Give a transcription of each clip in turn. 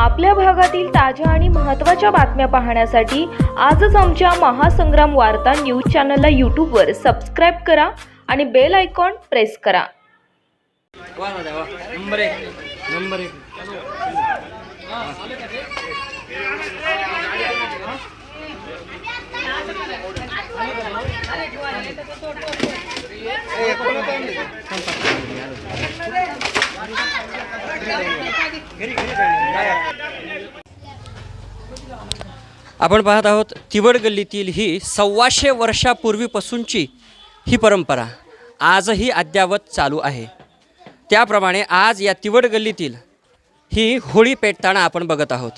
आपल्या भागातील ताज्या आणि महत्त्वाच्या बातम्या पाहण्यासाठी आजच आमच्या महासंग्राम वार्ता न्यूज चॅनलला यूट्यूबवर सबस्क्राईब करा आणि बेल आयकॉन प्रेस करा. नंबर एक नंबर एक. आपण पाहत आहोत तिवड गल्लीतील ही सव्वाशे वर्षापूर्वीपासूनची ही परंपरा आजही अद्यावत चालू आहे. त्याप्रमाणे आज या तिवड गल्लीतील ही होळी पेटताना आपण बघत आहोत.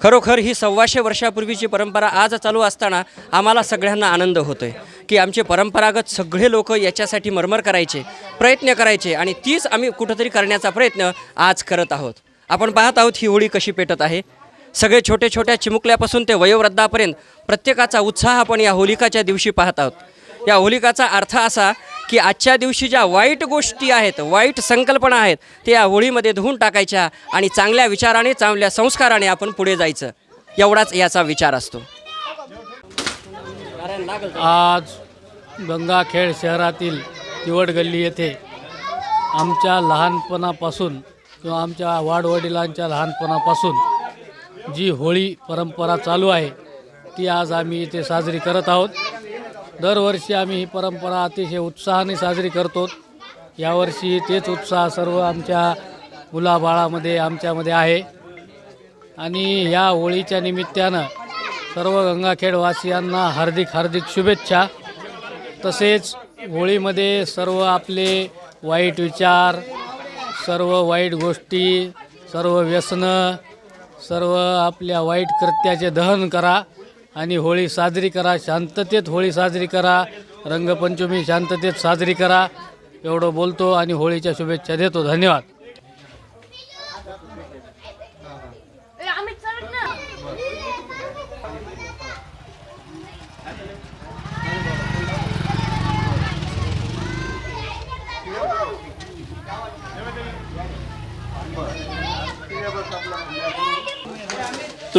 खरोखर ही सव्वाशे वर्षापूर्वीची परंपरा आज चालू असताना आम्हाला सगळ्यांना आनंद होतो आहे की आमचे परंपरागत सगळे लोक याच्यासाठी मरमर करायचे प्रयत्न करायचे आणि तीच आम्ही कुठंतरी करण्याचा प्रयत्न आज करत आहोत. आपण पाहत आहोत ही होळी कशी पेटत आहे. सगळे छोटे छोट्या चिमुकल्यापासून ते वयोवृद्धापर्यंत प्रत्येकाचा उत्साह आपण या होलिकाच्या दिवशी पाहत आहोत. या होलिकाचा अर्थ असा की आजच्या दिवशी ज्या वाईट गोष्टी आहेत वाईट संकल्पना आहेत ते या होळीमध्ये धुवून टाकायच्या आणि चांगल्या विचाराने चांगल्या संस्काराने आपण पुढे जायचं. एवढाच याचा विचार असतो. आज गंगाखेड शहरातील तिवड गल्ली येथे आमच्या लहानपणापासून किंवा आमच्या वाडवडिलांच्या लहानपणापासून जी होळी परंपरा चालू आहे ती आज आम्ही इथे साजरी करत आहोत. दरवर्षी आम्ही ही परंपरा अतिशय उत्साहाने साजरी करतो. यावर्षी तेच उत्साह सर्व आमच्या मुलाबाळामध्ये आमच्यामध्ये आहे. आणि या होळीच्या निमित्तानं सर्व गंगाखेडवासियांना हार्दिक हार्दिक शुभेच्छा. तसेच होळीमध्ये सर्व आपले वाईट विचार सर्व वाईट गोष्टी सर्व व्यसनं सर्व आपल्या वाईट कृत्याचे दहन करा आणि होळी साजरी करा. शांततेत होळी साजरी करा. रंगपंचमी शांततेत साजरी करा. एवढं बोलतो आणि होळीच्या शुभेच्छा देतो. धन्यवाद.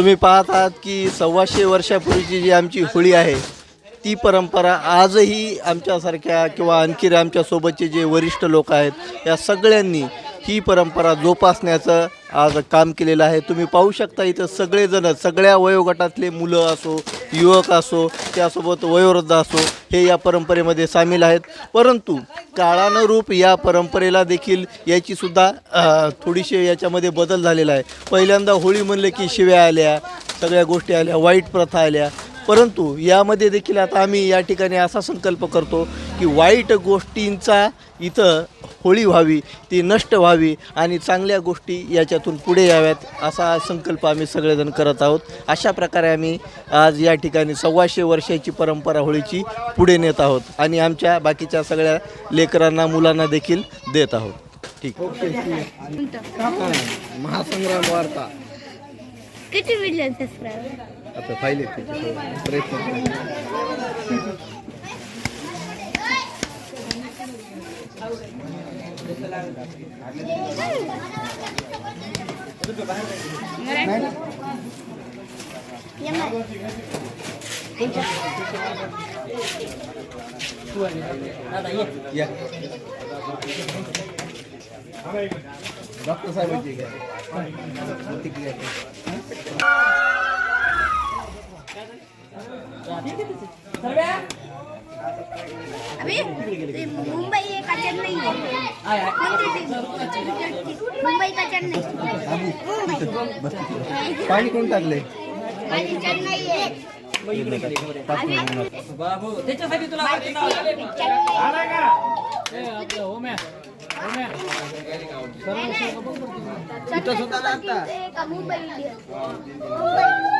तुम्ही पाहत आहात की सव्वाशे वर्षापूर्वीची जी आमची होळी आहे ती परंपरा आजही आमच्यासारख्या किंवा आणखी आमच्यासोबतचे जे वरिष्ठ लोक आहेत या सगळ्यांनी ही परंपरा जोपासण्याचं आज काम केलेलं आहे. तुम्ही पाहू शकता इथं सगळेजण सगळ्या वयोगटातले मुलं असो युवक असो त्यासोबत वयोवृद्ध असो हे या परंपरेमध्ये सामील आहेत. परंतु काळानुरूप या परंपरेला देखील याचीसुद्धा थोडीशी याच्यामध्ये बदल झालेला आहे. पहिल्यांदा होळी म्हणलं की शिव्या आल्या सगळ्या गोष्टी आल्या वाईट प्रथा आल्या. परंतु यामध्ये देखील आता आम्ही या ठिकाणी असा संकल्प करतो की वाईट गोष्टींचा इथं होळी व्हावी ती नष्ट व्हावी आणि चांगल्या गोष्टी याच्यातून पुढे याव्यात असा संकल्प आम्ही सगळेजण करत आहोत. अशा प्रकारे आम्ही आज या ठिकाणी सव्वाशे वर्षाची परंपरा होळीची पुढे नेत आहोत आणि आमच्या बाकीच्या सगळ्या लेकरांना मुलांना देखील देत आहोत. ठीक. महासंग्राम वार्ता. किती मिलियन सबस्क्राईबर आता पाहिले प्रयत्न या. डॉक्टर साहेबांची प्रतिक्रिया अबे मुंबई आहे का चेन्नई? मुंबई का चेन्नई. पाणी कोण टाकले माझी चेन्नई आहे बाबू त्याच्यासाठी तुला सुद्धा का मुंबई इंडियन्स.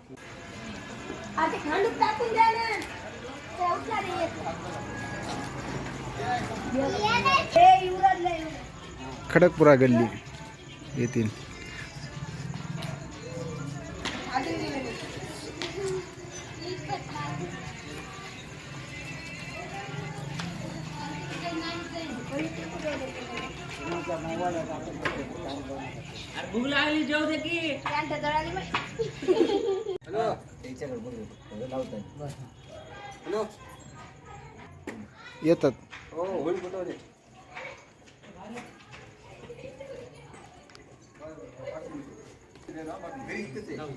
आता खांडूप टाकून द्या ना. खडकपुरा गल्ली येथील. भूक लागली जेव हॅलो त्याच्याकडे बघ लावत हॅलो येतात हो होईल कुठं घरी इथेच आहे